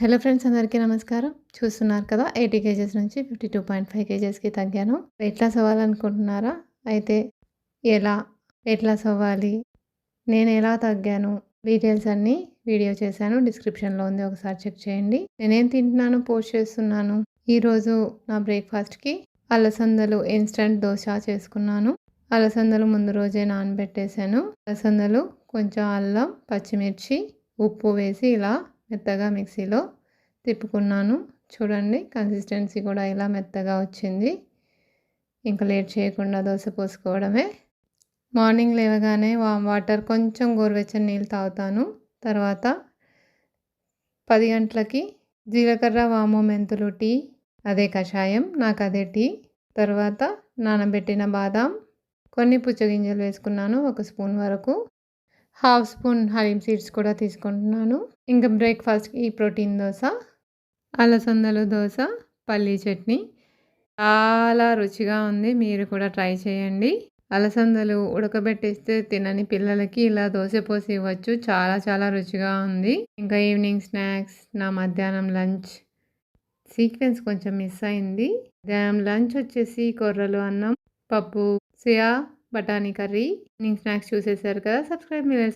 Hello friends అందరికీ నమస్కారం. చూస్తున్నారు కదా ఎయిటీ కేజెస్ నుంచి ఫిఫ్టీ టూ పాయింట్ ఫైవ్ కేజెస్కి తగ్గాను. వెయిట్ లాస్ అవ్వాలనుకుంటున్నారా? అయితే ఎలా వెయిట్ లాస్ అవ్వాలి? నేను ఎలా తగ్గాను? డీటెయిల్స్ అన్నీ వీడియో చేశాను. డిస్క్రిప్షన్లో ఉంది. ఒకసారి చెక్ చేయండి. నేనేం తింటున్నాను? పోస్ట్ చేస్తున్నాను. ఈరోజు నా బ్రేక్ఫాస్ట్కి అలసందలు ఇన్స్టంట్ దోశ చేసుకున్నాను. అలసందలు ముందు రోజే నానబెట్టేశాను. అలసందలు కొంచెం అల్లం పచ్చిమిర్చి ఉప్పు వేసి ఇలా మెత్తగా మిక్సీలో తిప్పుకున్నాను. చూడండి కన్సిస్టెన్సీ కూడా ఇలా మెత్తగా వచ్చింది. ఇంకా లేట్ చేయకుండా దోశ పోసుకోవడమే. మార్నింగ్ లేవగానే వామ్ వాటర్ కొంచెం గోరువెచ్చని నీళ్ళు తాగుతాను. తర్వాత పది గంటలకి జీలకర్ర వాము మెంతులు టీ అదే కషాయం నాకు అదే టీ. తర్వాత నానబెట్టిన బాదాం కొన్ని పుచ్చగింజలు వేసుకున్నాను ఒక స్పూన్ వరకు. హాఫ్ స్పూన్ హలీం సీడ్స్ కూడా తీసుకుంటున్నాను. ఇంకా బ్రేక్ఫాస్ట్కి ఈ ప్రోటీన్ దోశ అలసందలు దోశ పల్లీ చట్నీ. చాలా రుచిగా ఉంది. మీరు కూడా ట్రై చేయండి. అలసందలు ఉడకబెట్టేస్తే తినని పిల్లలకి ఇలా దోశ పోసి ఇవ్వచ్చు. చాలా చాలా రుచిగా ఉంది. ఇంకా ఈవినింగ్ స్నాక్స్ నా మధ్యాహ్నం లంచ్. సీక్వెన్స్ కొంచెం మిస్ అయింది. మధ్యాహ్నం లంచ్ వచ్చేసి కొర్రలు అన్నం పప్పు సియా బఠానీ కర్రీ. ఈవినింగ్ స్నాక్స్ చూసేసారు కదా సబ్స్క్రైబ్ మీరు